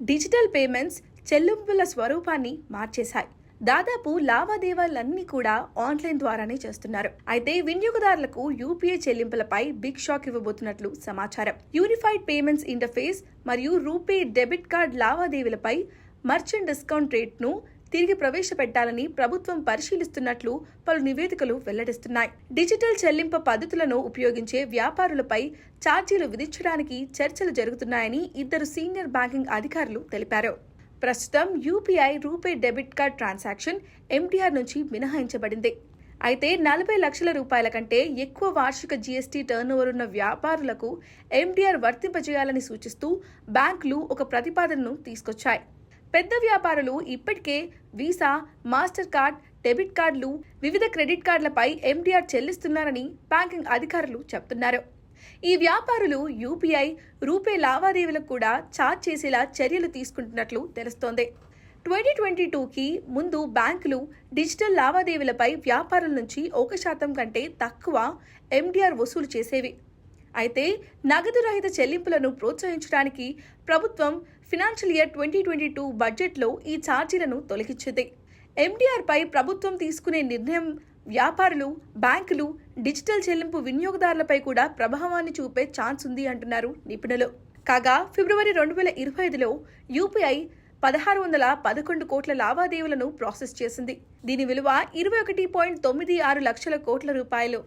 Digital payments చెల్లింపుల స్వరూపాన్ని మార్చేశాయి. దాదాపు లావాదేవీలన్నీ కూడా ఆన్లైన్ ద్వారానే చేస్తున్నారు. అయితే వినియోగదారులకు యూపీఐ చెల్లింపులపై బిగ్ షాక్ ఇవ్వబోతున్నట్లు సమాచారం. యూనిఫైడ్ పేమెంట్స్ ఇంటర్ఫేస్ మరియు రూపే డెబిట్ కార్డ్ లావాదేవీలపై మర్చెంట్ డిస్కౌంట్ రేట్ను తిరిగి ప్రవేశపెట్టాలని ప్రభుత్వం పరిశీలిస్తున్నట్లు పలు నివేదికలు వెల్లడిస్తున్నాయి. డిజిటల్ చెల్లింపు పద్ధతులను ఉపయోగించే వ్యాపారులపై ఛార్జీలు విధించడానికి చర్చలు జరుగుతున్నాయని ఇద్దరు సీనియర్ బ్యాంకింగ్ అధికారులు తెలిపారు. ప్రస్తుతం UPI RuPay debit card transaction MTR నుంచి మినహాయించబడింది. అయితే నలభై లక్షల రూపాయల కంటే ఎక్కువ వార్షిక జీఎస్టీ టర్నోవర్ ఉన్న వ్యాపారులకు ఎంటీఆర్ వర్తింపజేయాలని సూచిస్తూ బ్యాంకులు ఒక ప్రతిపాదనను తీసుకొచ్చాయి. పెద్ద వ్యాపారులు ఇప్పటికే వీసా మాస్టర్ కార్డ్ డెబిట్ కార్డులు వివిధ క్రెడిట్ కార్డులపై ఎంటీఆర్ చెల్లిస్తున్నారని బ్యాంకింగ్ అధికారులు చెప్తున్నారు. ఈ వ్యాపారులు యూపీఐ రూపే లావాదేవీలకు కూడా ఛార్జ్ చేసేలా చర్యలు తీసుకుంటున్నట్లు తెలుస్తోంది. ట్వంటీ ట్వంటీ టూకి ముందు బ్యాంకులు డిజిటల్ లావాదేవీలపై వ్యాపారుల నుంచి ఒక శాతం కంటే తక్కువ ఎంటీఆర్ వసూలు చేసేవి. అయితే నగదు రహిత చెల్లింపులను ప్రోత్సహించడానికి ప్రభుత్వం financial year twenty twenty two బడ్జెట్లో ఈ ఛార్జీలను తొలగించింది. ఎండిఆర్పై ప్రభుత్వం తీసుకునే నిర్ణయం వ్యాపారులు బ్యాంకులు డిజిటల్ చెల్లింపు వినియోగదారులపై కూడా ప్రభావాన్ని చూపే ఛాన్స్ ఉంది అంటున్నారు నిపుణులు. కాగా ఫిబ్రవరి రెండు వేల ఇరవై ఐదులో యూపీఐ పదహారు వందల పదకొండు కోట్ల లావాదేవీలను ప్రాసెస్ చేసింది. దీని విలువ ఇరవై ఒకటి పాయింట్ తొమ్మిది ఆరు లక్షల కోట్ల రూపాయలు.